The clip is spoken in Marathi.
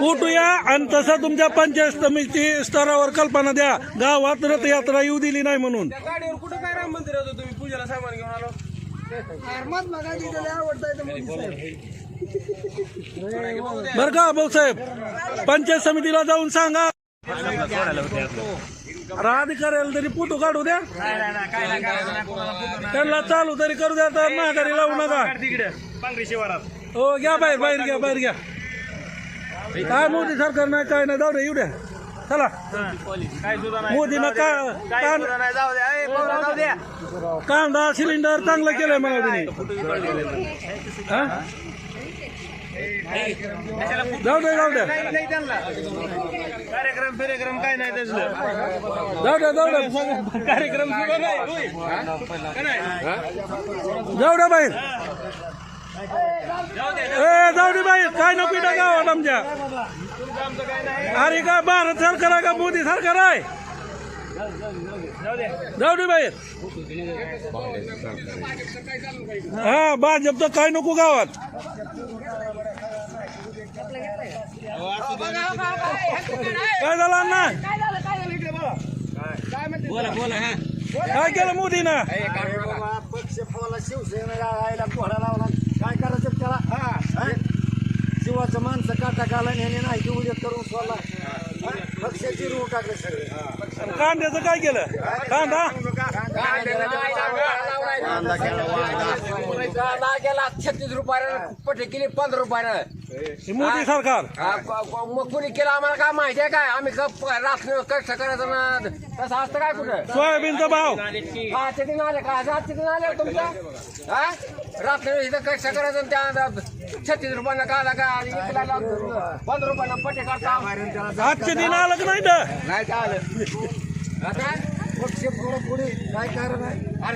उठूया आणि तसं तुमच्या पंचायत समिती स्तरावर कल्पना द्या. गावात रथयात्रा येऊ दिली नाही म्हणून. गाडीवर कुठं काय राम मंदिर होतं? तुम्ही पूजेला सामान घेऊन आलो. बर का भाऊसाहेब पंचायत समितीला जाऊन सांगा. अधिकाऱ्याला तरी फोटो काढू द्या. त्यांना चालू तरी करू द्या तर महागारी लावू नका. हो घ्या बाहेर बाहेर घ्या बाहेर घ्या. काय मोदी सरकार नाही काय नाही जाऊ दे येऊ द्या. चला. मोदीनं का कांदा सिलेंडर चांगलं केलंय मला तुम्ही जाऊ द्या जाऊ त्यांना. कार्यक्रम फिरेक्रम काय नाही त्याचं जाऊ द्या जाऊ द्या कार्यक्रम? जाऊ द्या बाहेर. ए जाऊ दे बाहेर. काय नको गावात आमच्या अरे का भारत सरकार आहे का मोदी सरकार आहे? जाऊ दे बाहेर. हा भाजपचं काय नको गावात? काय झालं अण्णा? बोला. बोला हा. काय केलं मोदीनं? पक्ष फवाला शिवसेना राहायला कोहरा लावला. काय करायचं त्याला? हा? शिवाचं माणसं काटा घाला ह्याने नाही की उद्या करून सोडला. पक्षाची रूळ टाकले सगळे. कांद्याचं काय केलं? कांदा? गेला छत्तीस रुपयानं पटे केली पंधरा रुपयानं हे मोदी सरकार. हा, क- क- मग कुणी केलं आम्हाला काय माहिती आहे काय? आम्ही क- रात्र कष्ट करायचं ना. तसं असतं काय कुठं? सोयाबीनचा भाव. हा तिथे आले का? रात तिथे आले तुमच्या? हा? रात्र इथं कष्ट करायचं आणि त्या छत्तीस रुपयानं काला का? आणि इकला पंधरा रुपयानं पटे काढता. आजचे दिन आलं की नाही तर. नाही आता? पक्ष पुढे काय कारण आहे? अरे